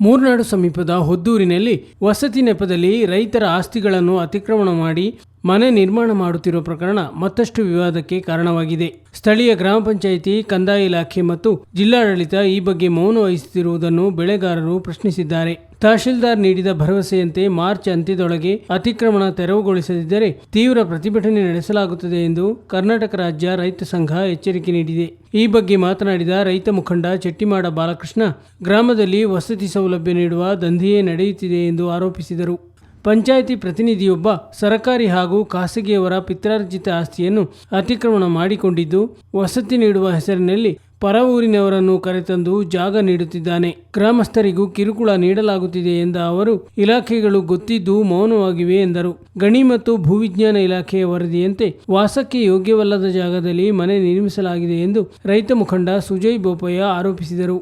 ಮೂರ್ನಾಡು ಸಮೀಪದ ಹೊದ್ದೂರಿನಲ್ಲಿ ವಸತಿ ನೆಪದಲ್ಲಿ ರೈತರ ಆಸ್ತಿಗಳನ್ನು ಅತಿಕ್ರಮಣ ಮಾಡಿ ಮನೆ ನಿರ್ಮಾಣ ಮಾಡುತ್ತಿರುವ ಪ್ರಕರಣ ಮತ್ತಷ್ಟು ವಿವಾದಕ್ಕೆ ಕಾರಣವಾಗಿದೆ. ಸ್ಥಳೀಯ ಗ್ರಾಮ ಪಂಚಾಯಿತಿ, ಕಂದಾಯ ಇಲಾಖೆ ಮತ್ತು ಜಿಲ್ಲಾಡಳಿತ ಈ ಬಗ್ಗೆ ಮೌನ ವಹಿಸುತ್ತಿರುವುದನ್ನು ಬೆಳೆಗಾರರು ಪ್ರಶ್ನಿಸಿದ್ದಾರೆ. ತಹಶೀಲ್ದಾರ್ ನೀಡಿದ ಭರವಸೆಯಂತೆ ಮಾರ್ಚ್ ಅಂತ್ಯದೊಳಗೆ ಅತಿಕ್ರಮಣ ತೆರವುಗೊಳಿಸದಿದ್ದರೆ ತೀವ್ರ ಪ್ರತಿಭಟನೆ ನಡೆಸಲಾಗುತ್ತದೆ ಎಂದು ಕರ್ನಾಟಕ ರಾಜ್ಯ ರೈತ ಸಂಘ ಎಚ್ಚರಿಕೆ ನೀಡಿದೆ. ಈ ಬಗ್ಗೆ ಮಾತನಾಡಿದ ರೈತ ಮುಖಂಡ ಚೆಟ್ಟಿಮಾಡ ಬಾಲಕೃಷ್ಣ, ಗ್ರಾಮದಲ್ಲಿ ವಸತಿ ಸೌಲಭ್ಯ ನೀಡುವ ದಂಧೆಯೇ ನಡೆಯುತ್ತಿದೆ ಎಂದು ಆರೋಪಿಸಿದರು. ಪಂಚಾಯಿತಿ ಪ್ರತಿನಿಧಿಯೊಬ್ಬ ಸರಕಾರಿ ಹಾಗೂ ಖಾಸಗಿಯವರ ಪಿತ್ರಾರ್ಜಿತ ಆಸ್ತಿಯನ್ನು ಅತಿಕ್ರಮಣ ಮಾಡಿಕೊಂಡಿದ್ದು, ವಸತಿ ನೀಡುವ ಹೆಸರಿನಲ್ಲಿ ಪರ ಊರಿನವರನ್ನು ಕರೆತಂದು ಜಾಗ ನೀಡುತ್ತಿದ್ದಾನೆ. ಗ್ರಾಮಸ್ಥರಿಗೂ ಕಿರುಕುಳ ನೀಡಲಾಗುತ್ತಿದೆ ಎಂದ ಅವರು, ಇಲಾಖೆಗಳು ಗೊತ್ತಿದ್ದು ಮೌನವಾಗಿವೆ ಎಂದರು. ಗಣಿ ಮತ್ತು ಭೂವಿಜ್ಞಾನ ಇಲಾಖೆಯ ವರದಿಯಂತೆ ವಾಸಕ್ಕೆ ಯೋಗ್ಯವಲ್ಲದ ಜಾಗದಲ್ಲಿ ಮನೆ ನಿರ್ಮಿಸಲಾಗಿದೆ ಎಂದು ರೈತ ಮುಖಂಡ ಸುಜಯ್ ಬೋಪಯ್ಯ ಆರೋಪಿಸಿದರು.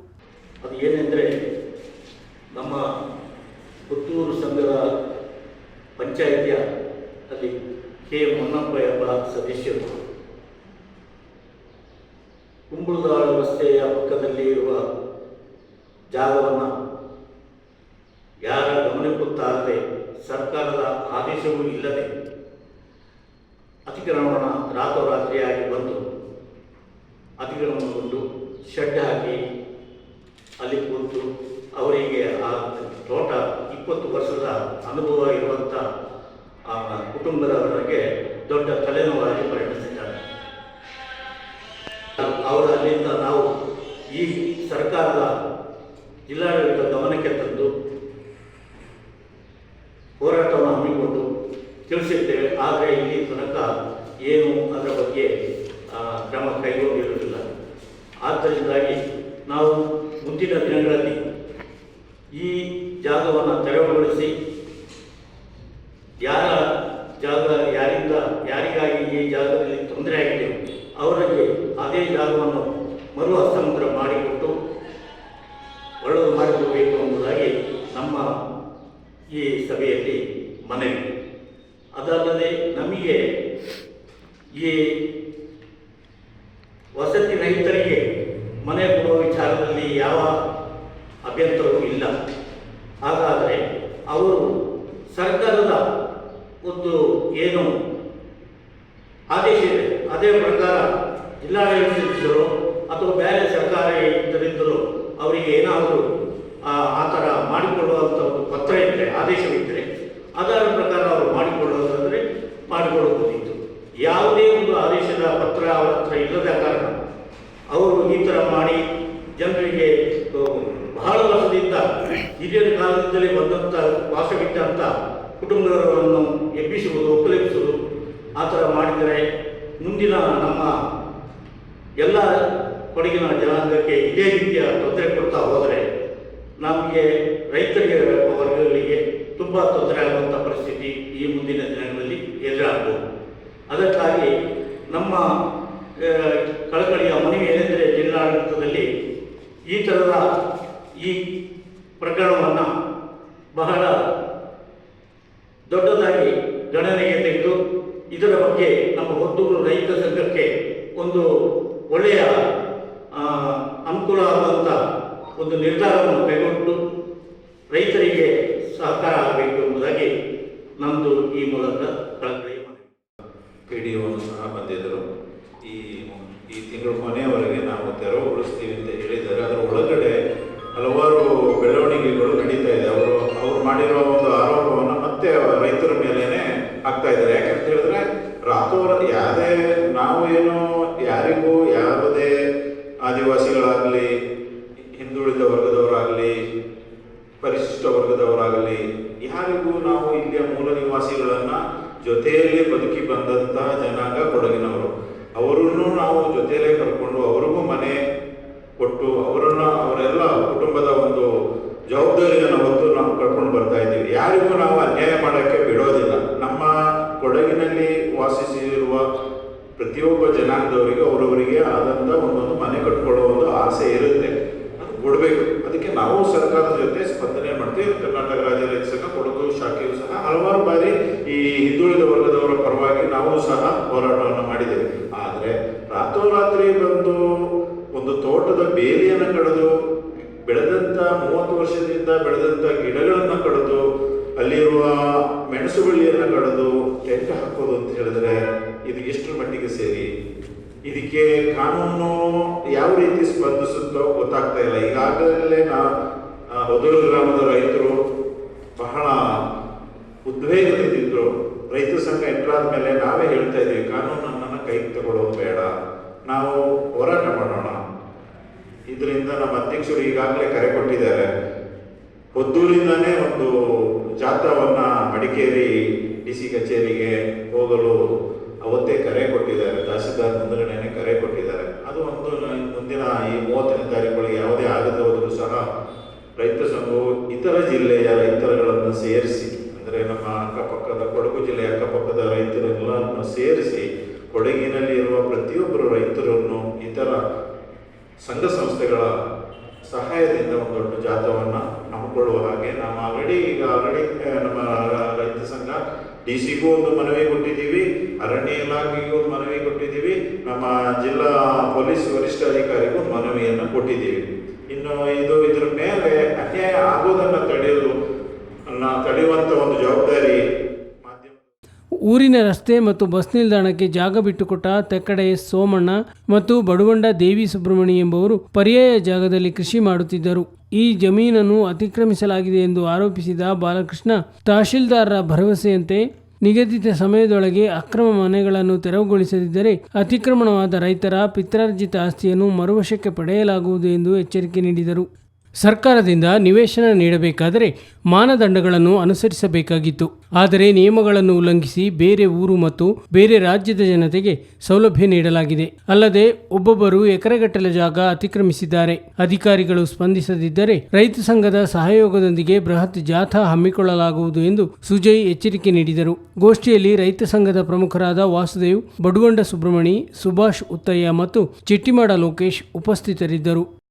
ನಮ್ಮ ಪುತ್ತೂರು ಸಂಘದ ಪಂಚಾಯಿತಿಯ ಅಲ್ಲಿ ಕೆ ಮೊನ್ನಪ್ಪ ಎಂಬ ಸದಸ್ಯರು. ಕುಂಬಳದಾಳು ರಸ್ತೆಯ ಪಕ್ಕದಲ್ಲಿ ಇರುವ ಜಾಗವನ್ನು ಯಾರ ಗಮನಕ್ಕೂ ತಾರದೆ ಸರ್ಕಾರದ ಆದೇಶವೂ ಇಲ್ಲದೆ ಅತಿಕ್ರಮಣ ರಾತ್ರೋರಾತ್ರಿಯಾಗಿ ಬಂದು ಅತಿಕ್ರಮಣಗೊಂಡು ಶೆಡ್ ಹಾಕಿ ಅಲ್ಲಿ ಕೂತು ಅವರಿಗೆ ಆ ತೋಟ ಇಪ್ಪತ್ತು ವರ್ಷದ ಅನುಭವ ಇರುವಂಥ ಆ ಕುಟುಂಬದವರಿಗೆ ದೊಡ್ಡ ತಲೆನೋವಾಗಿ ಪರಿಣಮಿಸಿದ್ದಾರೆ. ಅವರು ಅಲ್ಲಿಂದ ನಾವು ಈ ಸರ್ಕಾರದ ಜಿಲ್ಲಾಡಳಿತ ಗಮನಕ್ಕೆ ತಂದು ಹೋರಾಟವನ್ನು ಹಮ್ಮಿಕೊಂಡು ತಿಳಿಸಿದ್ದೇವೆ. ಆದರೆ ಇಲ್ಲಿ ತನಕ ಏನು ಅದರ ಬಗ್ಗೆ ಕ್ರಮ ಕೈಗೊಂಡಿರುವುದಿಲ್ಲ. ಆದ್ದರಿಂದಾಗಿ ನಾವು ಮುಂದಿನ ಈ ಜಾಗವನ್ನು ತೆರವುಗೊಳಿಸಿ. ಯಾರ ಜಾಗ ಯಾರಿಂದ, ಯಾರಿಗಾಗಿ ಈ ಜಾಗದಲ್ಲಿ ತೊಂದರೆ ಆಗಿದೆ, ಅವರಿಗೆ ಅದೇ ಜಾಗವನ್ನು ಮರು ಹಸ್ತಾಂತರ ಮಾಡಿಕೊಟ್ಟು ಒಳ್ಳೆಯದು ಮಾಡಿಕೊಡಬೇಕು ಎಂಬುದಾಗಿ ನಮ್ಮ ಈ ಸಭೆಯಲ್ಲಿ ಮನವಿ. ಅದಲ್ಲದೆ ನಮಗೆ ಈ ವಸತಿ ರಹಿತರಿಗೆ ಮನೆ ಕೊಡುವ ವಿಚಾರದಲ್ಲಿ ಯಾವ ಅಭ್ಯಂತರವೂ ಇಲ್ಲ. ಹಾಗಾದರೆ ಅವರು ಸರ್ಕಾರದ ಒಂದು ಏನು ಆದೇಶ ಇದೆ, ಅದೇ ಪ್ರಕಾರ ಜಿಲ್ಲಾಡಳಿತರು ಅಥವಾ ಬೇರೆ ಸರ್ಕಾರ ಇದರಿಂದಲೋ ಅವರಿಗೆ ಏನಾದರೂ, ಆ ಆ ಥರ ಮಾಡಿಕೊಳ್ಳುವಂಥ ಒಂದು ಪತ್ರ ಇದ್ದರೆ ಆದೇಶವಿದ್ದರೆ ಅದರ ಪ್ರಕಾರ ಅವರು ಮಾಡಿಕೊಳ್ಳೋದಾದರೆ ಮಾಡಿಕೊಳ್ಳಬಹುದಿತ್ತು. ಯಾವುದೇ ಒಂದು ಆದೇಶದ ಪತ್ರ ಅವರ ಹತ್ರ ಇಲ್ಲದ ಕಾರಣ ಅವರು ಈ ಥರ ಮಾಡಿ ಜನರಿಗೆ ಆ, ಬಹಳ ವರ್ಷದಿಂದ ಹಿರಿಯರ ಕಾಲದಿಂದಲೇ ಬಂದಂಥ ವಾಸವಿದ್ದಂಥ ಕುಟುಂಬದವರನ್ನು ಎಬ್ಬಿಸುವುದು ಒಕ್ಕಲೆಬ್ಬಿಸುವುದು ಆ ಥರ ಮಾಡಿದರೆ ಮುಂದಿನ ನಮ್ಮ ಎಲ್ಲ ಕೊಡಗಿನ ಜನಾಂಗಕ್ಕೆ ಇದೇ ರೀತಿಯ ತೊಂದರೆ ಕೊಡ್ತಾ ಹೋದರೆ ನಮಗೆ ರೈತರಿಗೆ, ವರ್ಗಗಳಿಗೆ ತುಂಬ ತೊಂದರೆ ಆಗುವಂಥ ಪರಿಸ್ಥಿತಿ ಈ ಮುಂದಿನ ದಿನಗಳಲ್ಲಿ ಎದುರಾಗಬಹುದು ಅದಕ್ಕಾಗಿ ನಮ್ಮ ಕಳಕಳಿಯ ಮನವಿ ಏನೆಂದರೆ ಜಿಲ್ಲಾಡಳಿತದಲ್ಲಿ ಈ ಥರದ ಈ ಪ್ರಕರಣವನ್ನು ಬಹಳ ದೊಡ್ಡದಾಗಿ ಗಣನೆಗೆ ತೆಗೆದು ಇದರ ಬಗ್ಗೆ ನಮ್ಮ ಹೊತ್ತೂರು ರೈತ ಸಂಘಕ್ಕೆ ಒಂದು ಒಳ್ಳೆಯ ಅನುಕೂಲ ಆಗುವಂಥ ಒಂದು ನಿರ್ಧಾರವನ್ನು ಕೈಗೊಂಡು ರೈತರಿಗೆ ಸಹಕಾರ ಆಗಬೇಕು ಎಂಬುದಾಗಿ ನಮ್ಮದು ಈ ಮೂಲಕ ಕಳಕಳಿ ಪಿ ಡಿ ಸಹ ಬಂದಿದ್ದರು. ಈ ಈ ತಿಂಗಳು ಕೊನೆಯವರೆಗೆ ಹಾಕ್ತಾ ಇದ್ದಾರೆ. ಯಾಕಂತ ಹೇಳಿದ್ರೆ ರಾತೋರಾತ್ರಿ ಯಾವುದೇ ನಾವು ಏನು ಯಾರಿಗೂ ಯಾವುದೇ ಆದಿವಾಸಿಗಳಾಗಲಿ, ಹಿಂದುಳಿದ ವರ್ಗದವರಾಗಲಿ, ಪರಿಶಿಷ್ಟ ವರ್ಗದವರಾಗಲಿ, ಯಾರಿಗೂ ನಾವು ಇಲ್ಲಿಯ ಮೂಲ ನಿವಾಸಿಗಳನ್ನ ಜೊತೆಯಲ್ಲಿ ಬದುಕಿ ಬಂದಂಥ ಜನಾಂಗ ಕೊಡಗಿನವರು. ಅವರನ್ನು ನಾವು ಜೊತೆಯಲ್ಲೇ ಕರ್ಕೊಂಡು, ಅವರಿಗೂ ಮನೆ ಕೊಟ್ಟು, ಅವರನ್ನ ಅವರೆಲ್ಲ ಕುಟುಂಬದ ಒಂದು ಜವಾಬ್ದಾರಿಯನ್ನು ಹೊತ್ತು ನಾವು ಕರ್ಕೊಂಡು ಬರ್ತಾ ಇದ್ದೀವಿ. ಯಾರಿಗೂ ನಾವು ಅನ್ಯಾಯ ಮಾಡೋಕ್ಕೆ ವಾಸಿಸಿರುವ ಪ್ರತಿಯೊಬ್ಬ ಜನಾಂಗದವರಿಗೆ ಅವರವರಿಗೆ ಆದಂಥ ಒಂದೊಂದು ಮನೆ ಕಟ್ಕೊಳ್ಳೋ ಒಂದು ಆಸೆ ಇರುತ್ತೆ. ಅದು ಕೊಡಬೇಕು. ಅದಕ್ಕೆ ನಾವು ಸರ್ಕಾರದ ಜೊತೆ ಸ್ಪಂದನೆ ಮಾಡ್ತೀವಿ. ಕರ್ನಾಟಕ ರಾಜ್ಯ ಸಂಘ ಕೊಡಗು ಶಾಖೆಯು ಸಹ ಹಲವಾರು ಬಾರಿ ಈ ಹಿಂದುಳಿದ ವರ್ಗದವರ ಪರವಾಗಿ ನಾವು ಸಹ ಹೋರಾಟವನ್ನು ಮಾಡಿದ್ದೇವೆ. ಆದರೆ ರಾತ್ರೋರಾತ್ರಿ ಬಂದು ಒಂದು ತೋಟದ ಬೇಲಿಯನ್ನು ಕಡಿದು, ಬೆಳೆದಂತ ಮೂವತ್ತು ವರ್ಷದಿಂದ ಬೆಳೆದಂಥ ಗಿಡಗಳನ್ನು ಕಡಿದು, ಅಲ್ಲಿರುವ ಮೆಣಸು ಬಳ್ಳಿಯನ್ನು ಕಡಿದು ಟೆಂಟ್ ಹಾಕೋದು ಅಂತ ಹೇಳಿದ್ರೆ, ಇದು ಎಷ್ಟರ ಮಟ್ಟಿಗೆ ಸೇರಿ? ಇದಕ್ಕೆ ಕಾನೂನು ಯಾವ ರೀತಿ ಸ್ಪಂದಿಸುತ್ತೋ ಗೊತ್ತಾಗ್ತಾ ಇಲ್ಲ. ಈಗಾಗಲೇ ನಾ ಒದೂರು ಗ್ರಾಮದ ರೈತರು ಬಹಳ ಉದ್ವೇಗದಿಂದಿದ್ರು ರೈತ ಸಂಘ ಎಂಟ್ರಾದ ಮೇಲೆ ನಾವೇ ಹೇಳ್ತಾ ಇದ್ದೀವಿ, ಕಾನೂನನ್ನು ಕೈಗೆ ತಗೊಳ್ಳೋದು ಬೇಡ. ನಾವು ಹೋರಾಟ ಮಾಡೋಣ. ಇದರಿಂದ ನಮ್ಮ ಅಧ್ಯಕ್ಷರು ಈಗಾಗಲೇ ಕರೆ ಕೊಟ್ಟಿದ್ದಾರೆ. ಹೊದ್ದೂರಿಂದನೇ ಒಂದು ಜಾತ್ರವನ್ನ ಮಡಿಕೇರಿ ಡಿ ಸಿ ಕಚೇರಿಗೆ ಹೋಗಲು ಅವತ್ತೇ ಕರೆ ಕೊಟ್ಟಿದ್ದಾರೆ, ತಹಸೀಲ್ದಾರ್ ಮುಂದಗಡೆನೆ ಕರೆ ಕೊಟ್ಟಿದ್ದಾರೆ. ಅದು ಒಂದು ಮುಂದಿನ ಈ ಮೂವತ್ತನೇ ತಾರೀಕು ಯಾವುದೇ ಆಗದೆ ಹೋದರೂ ಸಹ ರೈತ ಸಂಘವು ಇತರ ಜಿಲ್ಲೆಯ ರೈತರುಗಳನ್ನು ಸೇರಿಸಿ, ಅಂದರೆ ನಮ್ಮ ಅಕ್ಕಪಕ್ಕದ ಕೊಡಗು ಜಿಲ್ಲೆಯ ಅಕ್ಕಪಕ್ಕದ ರೈತರುಗಳನ್ನು ಸೇರಿಸಿ, ಕೊಡಗಿನಲ್ಲಿ ಇರುವ ಪ್ರತಿಯೊಬ್ಬರು ರೈತರನ್ನು ಇತರ ಸಂಘ ಸಂಸ್ಥೆಗಳ ಸಹಾಯದಿಂದ ಒಂದು ದೊಡ್ಡ ಜಾಥವನ್ನು ಹಮ್ಮಿಕೊಳ್ಳುವ ಹಾಗೆ ನಾವು ಆಲ್ರೆಡಿ ಈಗ ಆಲ್ರೆಡಿ ಡಿ ಸಿಗೂ ಒಂದು ಮನವಿ ಕೊಟ್ಟಿದ್ದೀವಿ, ಅರಣ್ಯ ಇಲಾಖೆಗೂ ಒಂದು ಮನವಿ ಕೊಟ್ಟಿದ್ದೀವಿ, ನಮ್ಮ ಜಿಲ್ಲಾ ಪೊಲೀಸ್ ವರಿಷ್ಠಾಧಿಕಾರಿಗೂ ಮನವಿಯನ್ನು ಕೊಟ್ಟಿದ್ದೀವಿ. ಇನ್ನು ಇದು ಇದ್ರ ಮೇಲೆ ಅನ್ಯಾಯ ಆಗೋದನ್ನು ತಡೆಯಲು ತಡೆಯುವಂಥ ಒಂದು ಜವಾಬ್ದಾರಿ ಊರಿನ ರಸ್ತೆ ಮತ್ತು ಬಸ್ ನಿಲ್ದಾಣಕ್ಕೆ ಜಾಗ ಬಿಟ್ಟುಕೊಟ್ಟ ತೆಕ್ಕಡೆ ಸೋಮಣ್ಣ ಮತ್ತು ಬಡುವಂಡ ದೇವಿ ಸುಬ್ರಹ್ಮಣಿ ಎಂಬುವರು ಪರ್ಯಾಯ ಜಾಗದಲ್ಲಿ ಕೃಷಿ ಮಾಡುತ್ತಿದ್ದರು. ಈ ಜಮೀನನ್ನು ಅತಿಕ್ರಮಿಸಲಾಗಿದೆ ಎಂದು ಆರೋಪಿಸಿದ ಬಾಲಕೃಷ್ಣ ತಹಶೀಲ್ದಾರರ ಭರವಸೆಯಂತೆ ನಿಗದಿತ ಸಮಯದೊಳಗೆ ಅಕ್ರಮ ಮನೆಗಳನ್ನು ತೆರವುಗೊಳಿಸದಿದ್ದರೆ ಅತಿಕ್ರಮಣವಾದ ರೈತರ ಪಿತ್ರಾರ್ಜಿತ ಆಸ್ತಿಯನ್ನು ಮರುವಶಕ್ಕೆ ಪಡೆಯಲಾಗುವುದು ಎಂದು ಎಚ್ಚರಿಕೆ ನೀಡಿದರು. ಸರ್ಕಾರದಿಂದ ನಿವೇಶನ ನೀಡಬೇಕಾದರೆ ಮಾನದಂಡಗಳನ್ನು ಅನುಸರಿಸಬೇಕಾಗಿತ್ತು. ಆದರೆ ನಿಯಮಗಳನ್ನು ಉಲ್ಲಂಘಿಸಿ ಬೇರೆ ಊರು ಮತ್ತು ಬೇರೆ ರಾಜ್ಯದ ಜನತೆಗೆ ಸೌಲಭ್ಯ ನೀಡಲಾಗಿದೆ. ಅಲ್ಲದೆ ಒಬ್ಬೊಬ್ಬರು ಎಕರೆಗಟ್ಟಲೆ ಜಾಗ ಅತಿಕ್ರಮಿಸಿದ್ದಾರೆ. ಅಧಿಕಾರಿಗಳು ಸ್ಪಂದಿಸದಿದ್ದರೆ ರೈತ ಸಂಘದ ಸಹಯೋಗದೊಂದಿಗೆ ಬೃಹತ್ ಜಾಥಾ ಹಮ್ಮಿಕೊಳ್ಳಲಾಗುವುದು ಎಂದು ಸುಜಯ್ ಎಚ್ಚರಿಕೆ ನೀಡಿದರು. ಗೋಷ್ಠಿಯಲ್ಲಿ ರೈತ ಸಂಘದ ಪ್ರಮುಖರಾದ ವಾಸುದೇವ್ ಬಡುವಂಡ ಸುಬ್ರಹ್ಮಣಿ, ಸುಭಾಷ್ ಉತ್ತಯ್ಯ ಮತ್ತು ಚಿಟ್ಟಿಮಾಡ ಲೋಕೇಶ್ ಉಪಸ್ಥಿತರಿದ್ದರು.